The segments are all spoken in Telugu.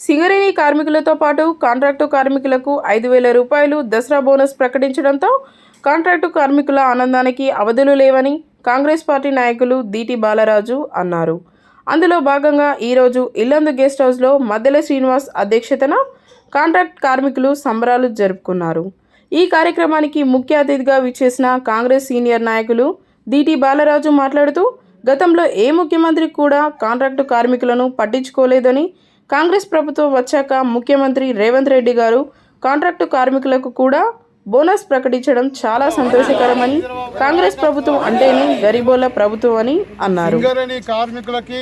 సింగరేణి కార్మికులతో పాటు కాంట్రాక్టు కార్మికులకు ఐదు వేల రూపాయలు దసరా బోనస్ ప్రకటించడంతో కాంట్రాక్టు కార్మికుల ఆనందానికి అవధులు లేవని కాంగ్రెస్ పార్టీ నాయకులు దీటి బాలరాజు అన్నారు. అందులో భాగంగా ఈరోజు ఇల్లందు గెస్ట్ హౌస్లో మద్దెల శ్రీనివాస్ అధ్యక్షతన కాంట్రాక్ట్ కార్మికులు సంబరాలు జరుపుకున్నారు. ఈ కార్యక్రమానికి ముఖ్య అతిథిగా విచ్చేసిన కాంగ్రెస్ సీనియర్ నాయకులు దీటి బాలరాజు మాట్లాడుతూ గతంలో ఏ ముఖ్యమంత్రి కూడా కాంట్రాక్టు కార్మికులను పట్టించుకోలేదని కాంగ్రెస్ ప్రభుత్వం వచ్చాక ముఖ్యమంత్రి రేవంత్ రెడ్డి గారు కాంట్రాక్టు కార్మికులకు కూడా బోనస్ ప్రకటించడం చాలా సంతోషకరమని కాంగ్రెస్ ప్రభుత్వం అంటేనే గరీబోల ప్రభుత్వం అని అన్నారు. కార్మికులకి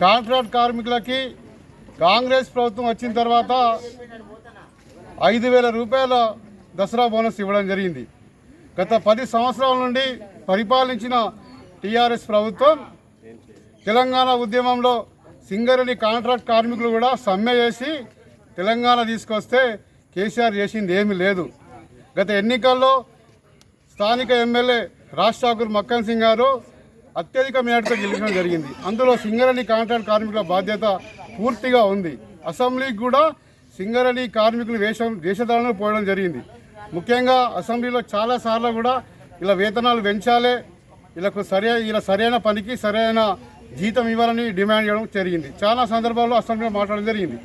కాంట్రాక్ట్ కార్మికులకి కాంగ్రెస్ ప్రభుత్వం వచ్చిన తర్వాత ఐదు వేల రూపాయల దసరా బోనస్ ఇవ్వడం జరిగింది. గత పది సంవత్సరాల నుండి పరిపాలించిన టీఆర్ఎస్ ప్రభుత్వం తెలంగాణ ఉద్యమంలో సింగరేణి కాంట్రాక్ట్ కార్మికులు కూడా సమ్మె చేసి తెలంగాణ తీసుకొస్తే కేసీఆర్ చేసింది ఏమీ లేదు. గత ఎన్నికల్లో స్థానిక ఎమ్మెల్యే రాజ్ ఠాకూర్ మక్కన్ సింగ్ గారు అత్యధిక మేడతో గెలిచడం జరిగింది. అందులో సింగరేణి కాంట్రాక్ట్ కార్మికుల బాధ్యత పూర్తిగా ఉంది. అసెంబ్లీకి కూడా సింగరేణి కార్మికులు వేషం దేశదాలను పోవడం జరిగింది. ముఖ్యంగా అసెంబ్లీలో చాలా సార్లు కూడా ఇలా వేతనాలు పెంచాలి ఇలా సరి ఇలా సరైన పనికి సరైన జీతం ఇవ్వాలని డిమాండ్ చేయడం జరిగింది. చాలా సందర్భాల్లో అసెంబ్లీలో మాట్లాడడం జరిగింది.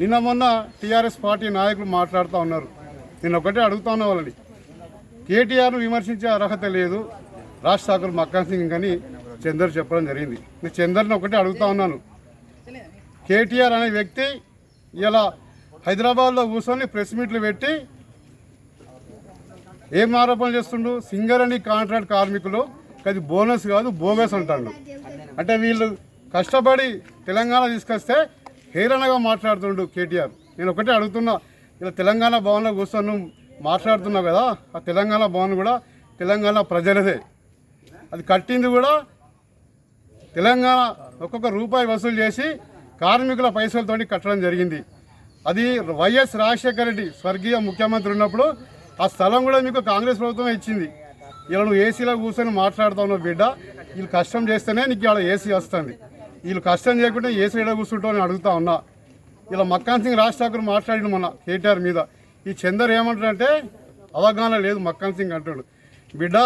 నిన్న మొన్న టీఆర్ఎస్ పార్టీ నాయకులు మాట్లాడుతూ ఉన్నారు. నేను ఒకటే అడుగుతా ఉన్న వాళ్ళని. కేటీఆర్ను విమర్శించే అర్హత లేదు. రాజ్ ఠాకూర్ మక్కన్ సింగ్ అని చందర్ చెప్పడం జరిగింది. నేను చందర్ని ఒకటే అడుగుతా ఉన్నాను. కేటీఆర్ అనే వ్యక్తి ఇలా హైదరాబాద్లో కూర్చొని ప్రెస్ మీట్లు పెట్టి ఏం ఆరోపణలు చేస్తుండు? అని కాంట్రాక్ట్ కార్మికులు. అది బోనస్ కాదు బోగస్ అంటాడు. అంటే వీళ్ళు కష్టపడి తెలంగాణ తీసుకొస్తే హేళనగా మాట్లాడుతుండు కేటీఆర్. నేను ఒకటే అడుగుతున్నా ఇలా తెలంగాణ భవన్లో కూర్చొని మాట్లాడుతున్నావు కదా ఆ తెలంగాణ భవన్ కూడా తెలంగాణ ప్రజలదే. అది కట్టింది కూడా తెలంగాణ ఒక్కొక్క రూపాయి వసూలు చేసి కార్మికుల పైసలతో కట్టడం జరిగింది. అది వైఎస్ రాజశేఖర రెడ్డి స్వర్గీయ ముఖ్యమంత్రి ఉన్నప్పుడు ఆ స్థలం కూడా మీకు కాంగ్రెస్ ప్రభుత్వం ఇచ్చింది. ఇలా నువ్వు ఏసీలో కూర్చొని మాట్లాడుతావు బిడ్డ వీళ్ళు కష్టం చేస్తేనే నీకు ఇవాళ ఏసీ వస్తుంది. వీళ్ళు కష్టం చేయకుండా ఏసీ ఎడ కూర్చుంటా అని అడుగుతా ఉన్నా. ఇలా మక్కాన్ సింగ్ రాజ్ ఠాకూర్ మాట్లాడిన మొన్న కేటీఆర్ మీద. ఈ చందర్ ఏమంటాడంటే అవగాహన లేదు మక్కాన్ సింగ్ అంటాడు. బిడ్డ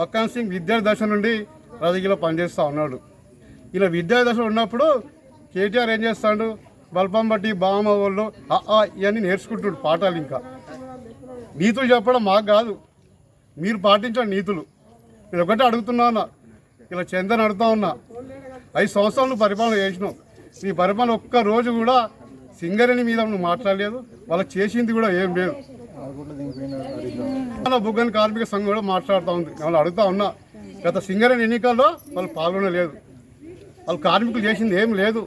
మక్కాన్ సింగ్ విద్యార్థి దశ నుండి రాజకీయాల్లో పనిచేస్తూ ఉన్నాడు. ఇలా విద్యార్థి దశలో ఉన్నప్పుడు కేటీఆర్ ఏం చేస్తాడు? బల్పం బట్టి బామ వాళ్ళు ఇవన్నీ నేర్చుకుంటాడు పాఠాలు ఇంకా. నీతులు చెప్పడం మాకు కాదు. మీరు పాటించండి నీతులు. నేను ఒకటే అడుగుతున్నా ఇలా చందన్ అడుగుతా ఉన్నా. ఐదు సంవత్సరాలు నువ్వు పరిపాలన చేసినావు. నీ పరిపాలన ఒక్క రోజు కూడా సింగరేణి మీద నువ్వు మాట్లాడలేదు. వాళ్ళు చేసింది కూడా ఏం లేదు. తెలంగాణ బుగ్గన్ కార్మిక సంఘం కూడా మాట్లాడుతూ ఉంది. వాళ్ళు అడుగుతా ఉన్నా. గత సింగరేణి ఎన్నికల్లో వాళ్ళు పాల్గొనలేదు. వాళ్ళు కార్మికులు చేసింది ఏం లేదు.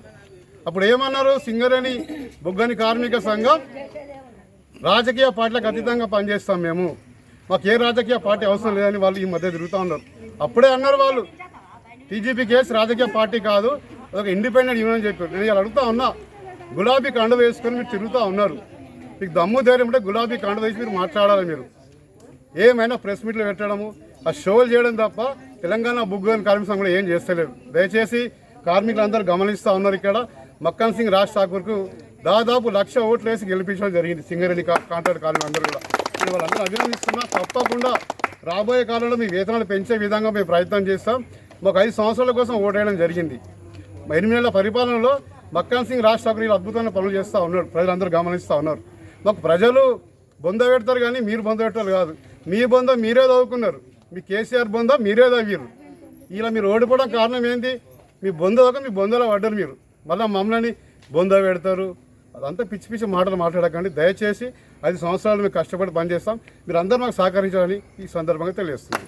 అప్పుడు ఏమన్నారు? సింగరేణి బుగ్గని కార్మిక సంఘం రాజకీయ పార్టీలకు అతీతంగా పనిచేస్తాం మేము. మాకు ఏ రాజకీయ పార్టీ అవసరం లేదని వాళ్ళు ఈ మధ్య తిరుగుతూ ఉన్నారు. అప్పుడే అన్నారు వాళ్ళు. టీజీపీ కేసు రాజకీయ పార్టీ కాదు ఒక ఇండిపెండెంట్ యూనియన్ చెప్పారు. నేను ఇలా అడుగుతా ఉన్నా గులాబీ కండ వేసుకొని మీరు తిరుగుతూ ఉన్నారు. మీకు దమ్ము ధైర్యం ఉంటే గులాబీ కండ వేసి మీరు మాట్లాడాలి మీరు. ఏమైనా ప్రెస్ మీట్లు పెట్టడము ఆ షోలు చేయడం తప్ప తెలంగాణ బుగ్గని కార్మిక సంఘం ఏం చేస్తలేరు దయచేసి కార్మికులందరూ గమనిస్తూ ఉన్నారు ఇక్కడ. మక్కన్ సింగ్ రాజ్ ఠాకూర్కు దాదాపు లక్ష ఓట్లు వేసి గెలిపించడం జరిగింది సింగరేణి కాంట్రాక్ట్ కార్మికులందరూ కూడా. నేను వాళ్ళందరూ అభినందిస్తున్నా. తప్పకుండా రాబోయే కాలంలో మీ వేతనాలు పెంచే విధంగా మేము ప్రయత్నం చేస్తాం. మాకు ఐదు సంవత్సరాల కోసం ఓటేయడం జరిగింది. ఎనిమిది నెలల పరిపాలనలో మక్కాన్ సింగ్ రాజ్ ఠాకూర్ అద్భుతమైన పనులు చేస్తూ ఉన్నారు. ప్రజలందరూ గమనిస్తూ ఉన్నారు. మాకు ప్రజలు బొంద పెడతారు కానీ మీరు బొంద పెట్టారు కాదు. మీ బొంద మీరే చదువుకున్నారు మీ కేసీఆర్ బొంద మీరే చదివారు ఇలా మీరు ఓడిపోవడం కారణం ఏంటి మీ బొంద ఒక మీ బొందలో పడ్డారు మీరు. మళ్ళీ మమ్మల్ని బొంద పెడతారు. అదంతా పిచ్చి పిచ్చి మాటలు మాట్లాడకండి. దయచేసి ఐదు సంవత్సరాలు మేము కష్టపడి పనిచేస్తాం. మీరు అందరూ మాకు సహకరించాలని ఈ సందర్భంగా తెలియజేస్తుంది